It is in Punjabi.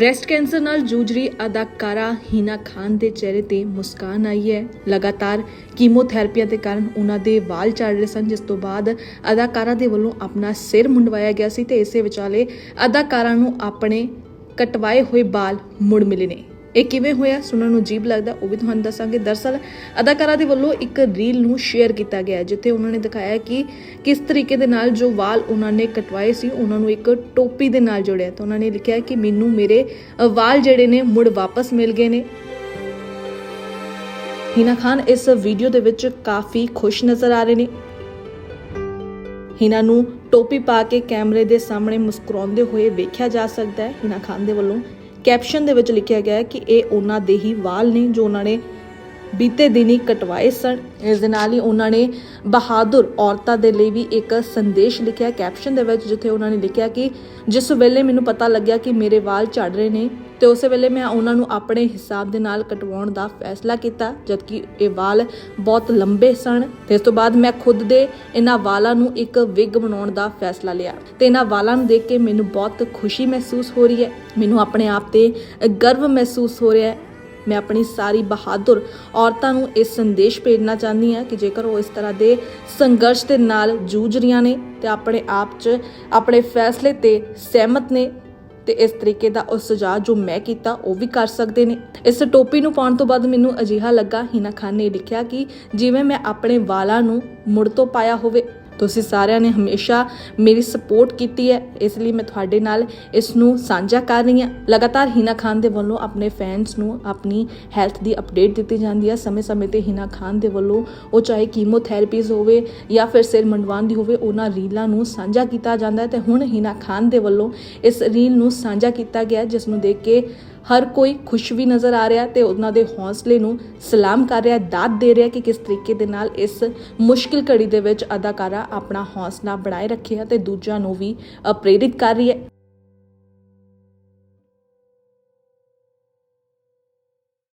ਬ੍ਰੈਸਟ ਕੈਂਸਰ ਨਾਲ ਜੂਝ ਰਹੀ ਅਦਾਕਾਰਾ ਹੀਨਾ ਖਾਨ ਦੇ ਚਿਹਰੇ ਤੇ ਮੁਸਕਾਨ ਆਈ ਹੈ। ਲਗਾਤਾਰ ਕੀਮੋਥੈਰੇਪੀਆਂ ਦੇ ਕਾਰਨ ਉਹਨਾਂ ਦੇ ਵਾਲ ਝੜ ਰਹੇ ਸਨ, ਜਿਸ ਤੋਂ ਬਾਅਦ ਅਦਾਕਾਰਾ ਦੇ ਵੱਲੋਂ ਆਪਣਾ ਸਿਰ ਮੁੰਡਵਾਇਆ ਗਿਆ ਸੀ ਤੇ ਇਸੇ ਵਿਚਾਲੇ ਅਦਾਕਾਰਾ ਨੂੰ ਆਪਣੇ ਕਟਵਾਏ ਹੋਏ ਵਾਲ ਮੁੜ ਮਿਲੇ ਨੇ। ਇਹ ਕਿਵੇਂ ਹੋਇਆ? ਸੁਣਨ ਨੂੰ ਅਜੀਬ ਲੱਗਦਾ, ਉਹ ਵੀ ਤੁਹਾਨੂੰ ਦੱਸਾਂਗੇ। ਦਰਸਲ ਅਦਾਕਾਰਾ ਦੇ ਵੱਲੋਂ ਇੱਕ ਰੀਲ ਨੂੰ ਸ਼ੇਅਰ ਕੀਤਾ ਗਿਆ ਜਿੱਥੇ ਉਹਨਾਂ ਨੇ ਦਿਖਾਇਆ ਕਿ ਕਿਸ ਤਰੀਕੇ ਦੇ ਨਾਲ ਜੋ ਵਾਲ ਉਹਨਾਂ ਨੇ ਕਟਵਾਏ ਸੀ, ਉਹਨਾਂ ਨੂੰ ਇੱਕ ਟੋਪੀ ਦੇ ਨਾਲ ਜੋੜਿਆ। ਤਾਂ ਉਹਨਾਂ ਨੇ ਲਿਖਿਆ ਕਿ ਮੈਨੂੰ ਮੇਰੇ ਵਾਲ ਜਿਹੜੇ ਨੇ ਮੁੜ ਵਾਪਸ ਮਿਲ ਗਏ ਨੇ। ਹੀਨਾ ਖਾਨ ਇਸ ਵੀਡੀਓ ਦੇ ਵਿੱਚ ਕਾਫੀ ਖੁਸ਼ ਨਜ਼ਰ ਆ ਰਹੇ ਨੇ। ਹੀਨਾ ਨੂੰ ਟੋਪੀ ਪਾ ਕੇ ਕੈਮਰੇ ਦੇ ਸਾਹਮਣੇ ਮੁਸਕਰਾਉਂਦੇ ਹੋਏ ਵੇਖਿਆ ਜਾ ਸਕਦਾ ਹੈ। ਹੀਨਾ ਖਾਨ ਦੇ ਵੱਲੋਂ ਕੈਪਸ਼ਨ ਦੇ ਵਿੱਚ ਲਿਖਿਆ ਗਿਆ ਹੈ ਕਿ ਇਹ ਉਹਨਾਂ ਦੇ ਹੀ ਵਾਲ ਨੇ ਜੋ ਉਹਨਾਂ ਨੇ ਬੀਤੇ ਦਿਨੀ ਕਟਵਾਏ ਸਨ। ਇਸ ਦੇ ਨਾਲ ਹੀ ਉਹਨਾਂ ਨੇ ਬਹਾਦਰ ਔਰਤਾਂ ਦੇ ਲਈ ਵੀ ਇੱਕ ਸੰਦੇਸ਼ ਲਿਖਿਆ। ਕੈਪਸ਼ਨ ਦੇ ਵਿੱਚ ਜਿੱਥੇ ਉਹਨਾਂ ਨੇ ਲਿਖਿਆ ਕਿ ਜਿਸ ਵੇਲੇ ਮੈਨੂੰ ਪਤਾ ਲੱਗਿਆ ਕਿ ਮੇਰੇ ਵਾਲ ਝੜ ਰਹੇ ਨੇ, ਤੇ ਉਸੇ ਵੇਲੇ ਮੈਂ ਉਹਨਾਂ ਨੂੰ ਆਪਣੇ ਹਿਸਾਬ ਦੇ ਨਾਲ ਕਟਵਾਉਣ ਦਾ ਫੈਸਲਾ ਕੀਤਾ, ਜਦਕਿ ਇਹ ਵਾਲ ਬਹੁਤ ਲੰਬੇ ਸਨ। ਤੇ ਇਸ ਤੋਂ ਬਾਅਦ ਮੈਂ ਖੁਦ ਦੇ ਇਹਨਾਂ ਵਾਲਾਂ ਨੂੰ ਇੱਕ ਵਿਗ ਬਣਾਉਣ ਦਾ ਫੈਸਲਾ ਲਿਆ। ਤੇ ਇਹਨਾਂ ਵਾਲਾਂ ਨੂੰ ਦੇਖ ਕੇ ਮੈਨੂੰ ਬਹੁਤ ਖੁਸ਼ੀ ਮਹਿਸੂਸ ਹੋ ਰਹੀ ਹੈ। ਮੈਨੂੰ ਆਪਣੇ ਆਪ ਤੇ ਗਰਵ ਮਹਿਸੂਸ ਹੋ ਰਿਹਾ ਹੈ। ਮੈਂ ਆਪਣੀ ਸਾਰੀ ਬਹਾਦਰ ਔਰਤਾਂ ਨੂੰ ਇਹ ਸੰਦੇਸ਼ ਭੇਜਣਾ ਚਾਹੁੰਦੀ ਹਾਂ ਕਿ ਜੇਕਰ ਉਹ ਇਸ ਤਰ੍ਹਾਂ ਦੇ ਸੰਘਰਸ਼ ਦੇ ਨਾਲ ਜੂਝ ਰਹੀਆਂ ਨੇ ਤੇ ਆਪਣੇ ਆਪ 'ਚ ਆਪਣੇ ਫੈਸਲੇ ਤੇ ਸਹਿਮਤ ਨੇ ਤੇ ਇਸ ਤਰੀਕੇ ਦਾ ਉਹ ਸੁਝਾਅ ਜੋ ਮੈਂ ਕੀਤਾ ਉਹ ਵੀ ਕਰ ਸਕਦੇ ਨੇ। ਇਸ ਟੋਪੀ ਨੂੰ ਪਾਉਣ ਤੋਂ ਬਾਅਦ ਮੈਨੂੰ ਅਜੀਹਾ ਲੱਗਾ, ਹੀਨਾ ਖਾਨ ਨੇ ਲਿਖਿਆ ਕਿ ਜਿਵੇਂ ਮੈਂ ਆਪਣੇ ਵਾਲਾਂ ਨੂੰ ਮੁੜ ਤੋਂ ਪਾਇਆ ਹੋਵੇ ਤੁਸੀਂ ਸਾਰਿਆਂ ਨੇ ਹਮੇਸ਼ਾ ਮੇਰੀ ਸਪੋਰਟ ਕੀਤੀ ਹੈ, ਇਸ ਲਈ ਮੈਂ ਤੁਹਾਡੇ ਨਾਲ ਇਸ ਨੂੰ ਸਾਂਝਾ ਕਰ ਰਹੀ ਹਾਂ। ਲਗਾਤਾਰ ਹੀਨਾ ਖਾਨ ਦੇ ਵੱਲੋਂ ਆਪਣੇ ਫੈਨਸ ਨੂੰ ਆਪਣੀ ਹੈਲਥ ਦੀ ਅਪਡੇਟ ਦਿੱਤੀ ਜਾਂਦੀ ਹੈ। ਸਮੇਂ-ਸਮੇਂ ਤੇ ਹੀਨਾ ਖਾਨ ਦੇ ਵੱਲੋਂ ਉਹ ਚਾਹੇ ਕੀਮੋਥੈਰੇਪੀਜ਼ ਹੋਵੇ ਜਾਂ ਫਿਰ ਸਿਰ ਮੰਡਵਾਨ ਦੀ ਹੋਵੇ, ਉਹਨਾਂ ਰੀਲਾਂ ਨੂੰ ਸਾਂਝਾ ਕੀਤਾ ਜਾਂਦਾ ਹੈ। ਤੇ ਹੁਣ ਹੀਨਾ ਖਾਨ ਦੇ ਵੱਲੋਂ ਇਸ ਰੀਲ ਨੂੰ ਸਾਂਝਾ ਕੀਤਾ ਗਿਆ ਜਿਸ ਨੂੰ ਦੇਖ ਕੇ ਹਰ ਕੋਈ ਖੁਸ਼ ਵੀ ਨਜ਼ਰ ਆ ਰਿਹਾ ਤੇ ਉਹਨਾਂ ਦੇ ਹੌਸਲੇ ਨੂੰ ਸਲਾਮ ਕਰ ਰਿਹਾ ਦਾਤ ਦੇ ਰਿਹਾ ਕਿ ਕਿਸ ਤਰੀਕੇ ਦੇ ਨਾਲ ਇਸ ਮੁਸ਼ਕਿਲ ਘੜੀ ਦੇ ਵਿੱਚ ਅਦਾਕਾਰਾ ਆਪਣਾ ਹੌਸਲਾ ਬਣਾਏ ਰੱਖਿਆ ਤੇ ਦੂਜਿਆਂ ਨੂੰ ਵੀ ਅ, ਪ੍ਰੇਰਿਤ ਕਰ ਰਹੀ ਹੈ।